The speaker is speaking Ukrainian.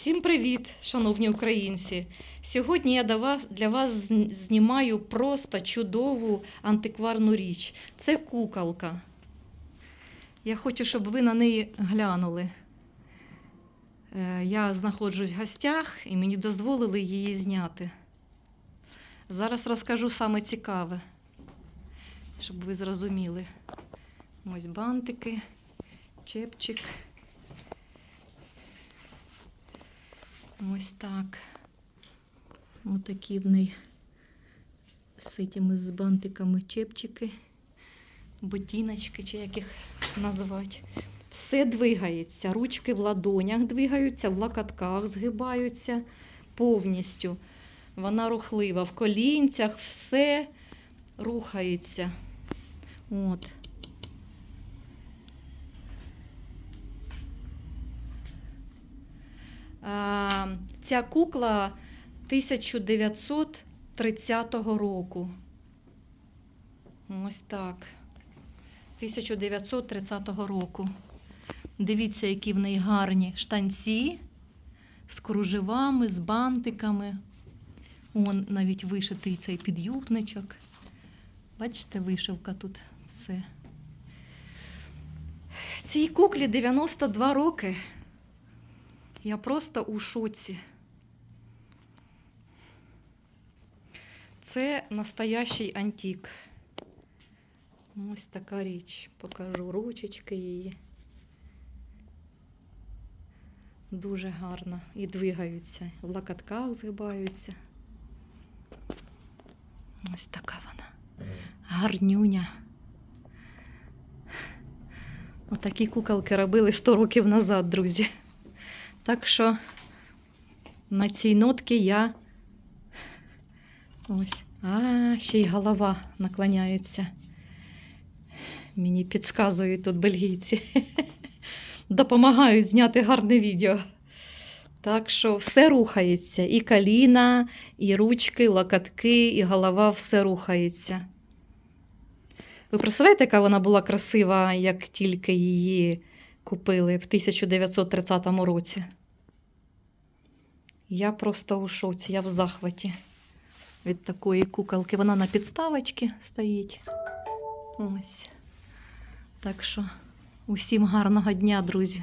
Всім привіт, шановні українці! Сьогодні я для вас знімаю просто чудову антикварну річ. Це куколка. Я хочу, щоб ви на неї глянули. Е, Я знаходжусь в гостях і мені дозволили її зняти. Зараз розкажу саме цікаве, щоб ви зрозуміли. Ось бантики, чепчик. Ось так. Ось такі в неї цими з бантиками чепчики, ботиночки, чи як їх назвати. Все двигається. Ручки в ладонях двигаються, в локотках згибаються повністю. Вона рухлива. В колінцях все рухається. От. А, Ця кукла 1930 року. Ось так. 1930 року. Дивіться, які в неї гарні штанці з кружевами, з бантиками. Он навіть вишитий цей підюбничок. Бачите, вишивка тут все. Цій куклі 92 роки. Я просто у шоці. Це настоящий антик. Ось така річ. Покажу ручечки її. Дуже гарно. І двигаються. В локотках згибаються. Ось така вона. Гарнюня. Отакі куколки робили 100 років назад, друзі. Так що на цій нотці я ось. А, ще й голова наклоняється. Мені підказують тут бельгійці. Допомагають зняти гарне відео. Так що все рухається. І коліна, і ручки, і локотки, і голова все рухається. Ви представляєте, яка вона була красива, як тільки її купили в 1930 році? Я просто у шоці, я в захваті від такої куколки. Вона на підставочці стоїть. Ось. Так що усім гарного дня, друзі.